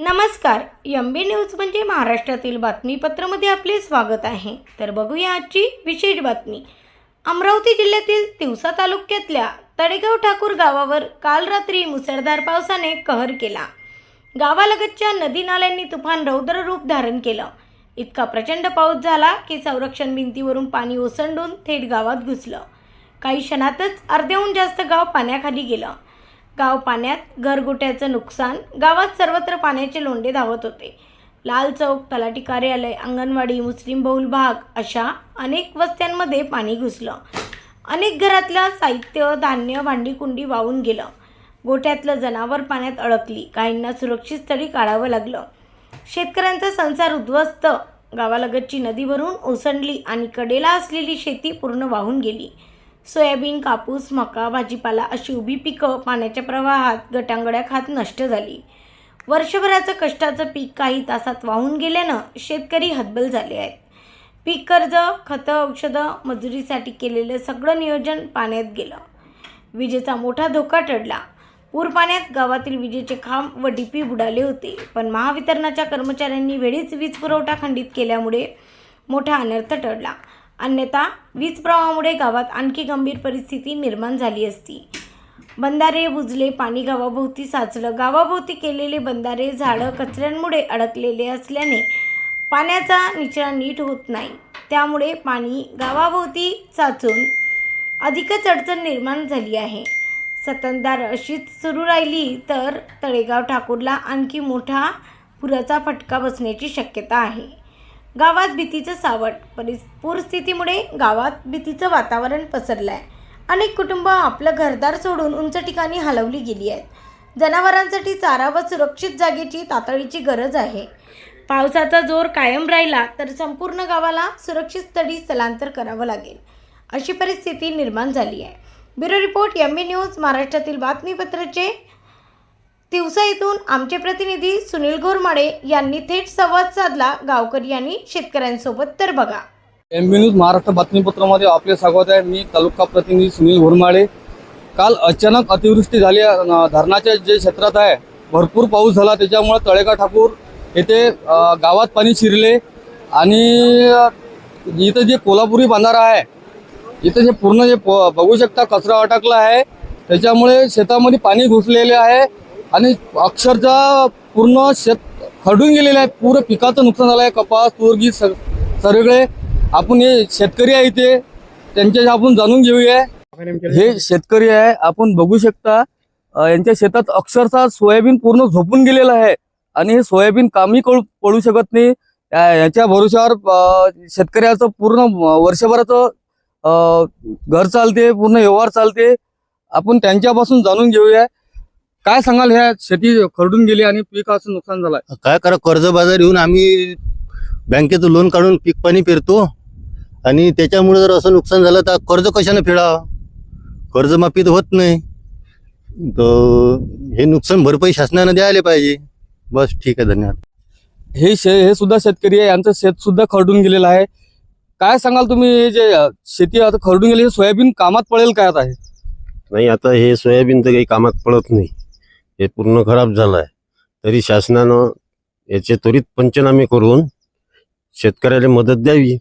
नमस्कार M B news म्हणजे महाराष्ट्रातील बातमीपत्रामध्ये आपले स्वागत आहे. तर बघूया आजची विशेष बातमी. अमरावती जिल्ह्यातील तिवसा तालुक्यातल्या तडेगाव ठाकूर गावावर काल रात्री मुसळधार पावसाने कहर केला. गावालगतच्या नदी नाल्यांनी तुफान रौद्र रूप धारण केलं. इतका प्रचंड पाऊस झाला की संरक्षण भिंतीवरून पाणी ओसंडून थेट गावात घुसलं. काही क्षणातच अर्ध्याहून जास्त गाव पाण्याखाली गेलं. गाव पाण्यात घरगुट्याचं नुकसान गावात सर्वत्र पाण्याचे लोंढे धावत होते. लाल चौक तलाठी कार्यालय अंगणवाडी मुस्लिम बहुल भाग अशा अनेक वस्त्यांमध्ये पाणी घुसलं. अनेक घरातलं साहित्य धान्य भांडी कुंडी वाहून गेलं. गोठ्यातलं जनावर पाण्यात अडकली. काहींना सुरक्षित स्थळी काढावं लागलं. शेतकऱ्यांचा संसार उद्ध्वस्त. गावालगतची नदी भरून ओसंडली आणि कडेला असलेली शेती पूर्ण वाहून गेली. सोयाबीन कापूस मका भाजीपाला अशी उभी पिकं पाण्याच्या प्रवाहात गटांगड्या खात नष्ट झाली. वर्षभराचं कष्टाचं पीक काही तासात वाहून गेल्यानं शेतकरी हतबल झाले आहेत. पीक कर्ज खतं औषधं मजुरीसाठी केलेलं सगळं नियोजन पाण्यात गेलं. विजेचा मोठा धोका टळला. पूर पाण्यात गावातील विजेचे खांब व डीपी बुडाले होते पण महावितरणाच्या कर्मचाऱ्यांनी वेळीच वीज पुरवठा खंडित केल्यामुळे मोठा अनर्थ टळला. अन्यथा वीज प्रवाहामुळे गावात आणखी गंभीर परिस्थिती निर्माण झाली असती. बंधारे बुजले पाणी गावाभोवती साचलं. गावाभोवती केलेले बंधारे झाडं कचऱ्यांमुळे अडकलेले असल्याने पाण्याचा निचरा नीट होत नाही. त्यामुळे पाणी गावाभोवती साचून अधिकच अडचण निर्माण झाली आहे. सततधार अशीच सुरू राहिली तर तळेगाव ठाकूरला आणखी मोठा पुराचा फटका बसण्याची शक्यता आहे. गावात भीतीचं सावट. परिस पूरस्थितीमुळे गावात भीतीचं वातावरण पसरलं आहे अनेक कुटुंब आपलं घरदार सोडून उंच ठिकाणी हलवली गेली आहेत. जनावरांसाठी चारा व सुरक्षित जागेची तातडीची गरज आहे. पावसाचा जोर कायम राहिला तर संपूर्ण गावाला सुरक्षित स्थळी स्थलांतर करावं लागेल अशी परिस्थिती निर्माण झाली आहे. Bureau report M B news महाराष्ट्रातील बातमीपत्राचे तिवसा येथून आमचे प्रतिनिधी सुनील घोरमाडे यांनी थेट संवाद साधला. गावकरी यांनी शेतकऱ्यांसोबत तर बघा. एम बी न्यूज महाराष्ट्र बातमीपत्रामध्ये आपले स्वागत आहे. मी तालुका प्रतिनिधी सुनील घोरमाडे काल अचानक अतिवृष्टी झाली. धरणाच्या जे क्षेत्रात आहे भरपूर पाऊस झाला. त्याच्यामुळे तळेगा ठाकूर येथे गावात पाणी शिरले. आणि इथं जे कोल्हापुरी बांधारा आहे इथं जे पूर्ण जे प- बघू शकता कचरा अटकला आहे. त्याच्यामुळे शेतामध्ये पाणी घुसलेले आहे. आणि अक्षरशः पूर्ण शेत खडून गेलेलं आहे. पूर्ण पिकाचं नुकसान झालं आहे कपास तूरगी स सगळे. आपण हे शेतकरी आहे इथे. त्यांच्याशी आपण जाणून घेऊया. हे शेतकरी आहे. आपण बघू शकता यांच्या शेतात अक्षरशः सोयाबीन पूर्ण झोपून गेलेलं आहे. आणि हे सोयाबीन कामी कळू पडू शकत नाही. याच्या भरोश्यावर शेतकऱ्याचं पूर्ण वर्षभराचं घर चालते पूर्ण व्यवहार चालते. आपण त्यांच्यापासून जाणून घेऊया. काय सांगाल ह्या शेती खरडून गेली आणि पिकाचं नुकसान झालंय? काय करा कर्ज बाजार येऊन आम्ही बँकेचं लोन काढून पीक पाणी पेरतो. आणि त्याच्यामुळे जर असं नुकसान झालं तर कर्ज कशाने फेडावं? कर्जमाफी तर होत नाही. तर हे नुकसान भरपाई शासनाने द्यायला पाहिजे. बस ठीक आहे धन्यवाद. हे शे हे सुद्धा शेतकरी आहे यांचं शेत सुद्धा खरडून गेलेलं आहे. काय सांगाल तुम्ही हे जे शेती आता खरडून गेली हे सोयाबीन कामात पडेल काय आता हे? नाही आता हे सोयाबीन तर काही कामात पडत नाही. हे पूर्ण खराब झालं आहे तरी शासनानं याचे त्वरित पंचनामे करून शेतकऱ्याला मदत द्यावी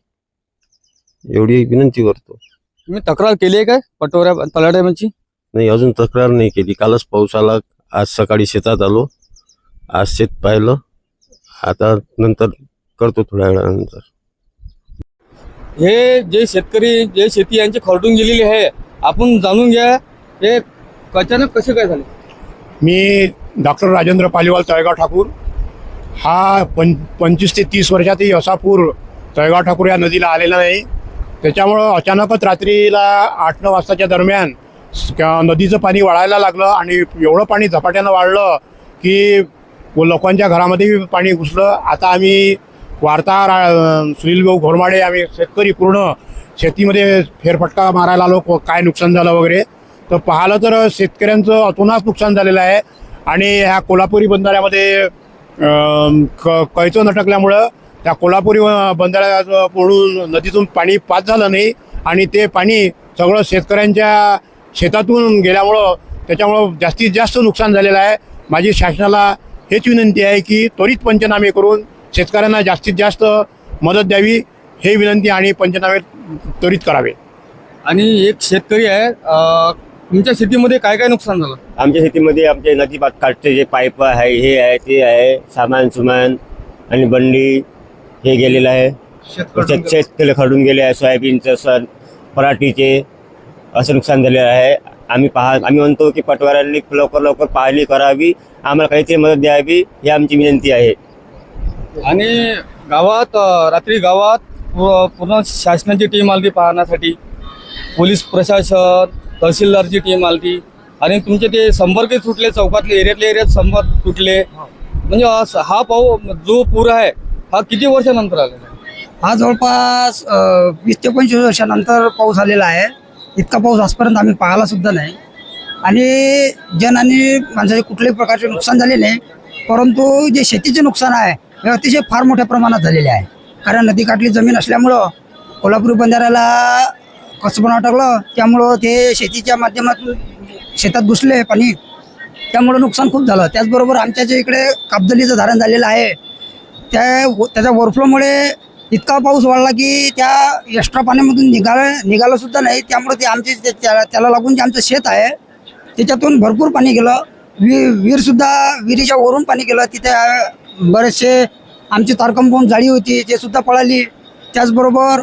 एवढी विनंती करतो. तुम्ही तक्रार केली आहे काय? पटोऱ्या तलाट्याची नाही अजून तक्रार नाही केली. कालच पाऊस आला. आज सकाळी शेतात आलो. आज शेत पाहिलं. आता नंतर करतो थोड्या वेळानंतर. हे जे शेतकरी जे शेती यांची खरडून गेलेली आहे आपण जाणून घ्या. हे अचानक कसे काय झाले? मी डॉक्टर राजेंद्र पालिवाल तळेगाव ठाकूर. हा पं पंचवीस ते तीस वर्षातही असा पूर तळेगाव ठाकूर या नदीला आलेला नाही. त्याच्यामुळं अचानकच रात्रीला आठ नऊ वाजताच्या दरम्यान क- नदीचं पाणी वाढायला लागलं आणि एवढं पाणी झपाट्यानं वाढलं की लोकांच्या घरामध्ये पाणी घुसलं. आता आम्ही वार्ताहर अं, सुनील भाऊ घोरमाडे आम्ही शेतकरी पूर्ण शेतीमध्ये फेरफटका मारायला आलो. काय नुकसान झालं वगैरे. तर पाहिलं तर शेतकऱ्यांचं अतोनाच नुकसान झालेलं आहे. आणि ह्या कोल्हापुरी बंधाऱ्यामध्ये क कैचं नटकल्यामुळं त्या कोल्हापुरी अं, बंधाऱ्याचं नदीतून पाणी पास झालं नाही. आणि ते पाणी सगळं शेतकऱ्यांच्या शेतातून गेल्यामुळं त्याच्यामुळं जास्तीत जास्त नुकसान झालेलं आहे. माझी शासनाला हेच विनंती आहे की त्वरित पंचनामे करून शेतकऱ्यांना जास्तीत जास्त मदत द्यावी हे विनंती आणि पंचनामे त्वरित करावे. आणि एक शेतकरी आहे तुमच्या शेतीमध्ये काय काय नुकसान झालं? आमच्या शेतीमध्ये आमचे नदी काठचे जे पाईप आहे हे आहे ते आहे. सामान सुमान आणि बंडी हे गेलेलं आहे. शेत शेतकरी खडून गेले आहे. सोयाबीनचं सण पराठीचे असं नुकसान झालेलं आहे. आम्ही पहा आम्ही म्हणतो की पटवाऱ्यांनी लवकर लवकर पाहणी करावी. आम्हाला काहीतरी मदत द्यावी ही आमची विनंती आहे. आणि गावात अं, रात्री गावात पू- पूर्ण शासनाची टीम आली पाहण्यासाठी. पोलीस प्रशासन तहसीलदारची टीम आली आणि तुमचे ते संपर्क तुटले चौकातले एरियातले एरियात संपर्क तुटले. म्हणजे हा पाऊ जो पूर आहे हा किती वर्षानंतर आलेला आहे? हा जवळपास वीस ते पंचवीस वर्षानंतर पाऊस आलेला आहे. इतका पाऊस आजपर्यंत आम्ही पाहिला सुद्धा नाही. आणि जन आणि माणसाचे कुठल्याही प्रकारचे नुकसान झाले नाही. परंतु जे शेतीचे नुकसान आहे हे अतिशय फार मोठ्या प्रमाणात झालेले आहे. कारण नदीकाठली जमीन असल्यामुळं कोल्हापुरी बंधाऱ्याला कसं बनावं टाकलं त्यामुळं ते शेतीच्या माध्यमातून शेतात घुसले पाणी. त्यामुळं नुकसान खूप झालं. त्याचबरोबर आमच्या जे इकडे काबदलीचं धारण झालेलं आहे त्या त्याच्या ओव्हरफ्लोमुळे इतका पाऊस वाढला की त्या एक्स्ट्रा पाण्यामधून निघाल निघालं सुद्धा नाही. त्यामुळे ते आमचे ते- त्याला त्याला लागून जे आमचं शेत आहे त्याच्यातून भरपूर पाणी गेलं. वि विहीरसुद्धा विहिरीच्या वरून पाणी गेलं. तिथे बरेचसे आमची तारकंपाऊंड जाळी होती ते सुद्धा पळाली. त्याचबरोबर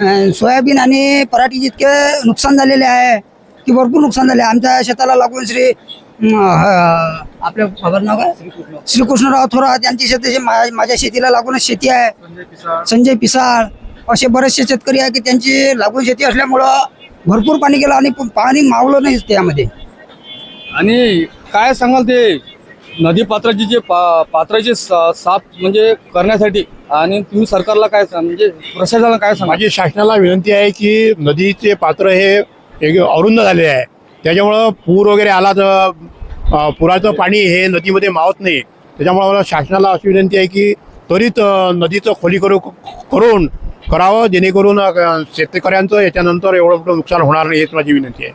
सोयाबीन आणि पराठीचे इतके नुकसान झालेले आहे की भरपूर नुकसान झाले आमच्या शेताला लागून श्री आपल्या खबर नाव काय? श्रीकृष्णराव थोरात यांची शेती माझ्या शेतीला लागूनच शेती आहे. संजय पिसाळ. असे बरेचसे शेतकरी आहे की त्यांची लागून शेती असल्यामुळं भरपूर पाणी गेलं आणि पाणी मावलं नाही त्यामध्ये. आणि काय सांगाल ते? नदी पात्राची जे पा पात्राचे सा- साफ म्हणजे करण्यासाठी आणि तुम्ही सरकारला काय सांग म्हणजे प्रशासनाला काय सांगा? माझी शासनाला विनंती आहे की नदीचे पात्र हे एक अरुंद झाले आहे. त्याच्यामुळं पूर वगैरे आला तर अ, पुराचं पाणी हे नदीमध्ये मावत नाही. त्याच्यामुळं मला शासनाला अशी विनंती आहे की त्वरित अ, नदीचं खोली करू करून करावं जेणेकरून अ, शेतकऱ्यांचं याच्यानंतर एवढं मोठं नुकसान होणार नाही हेच माझी विनंती आहे.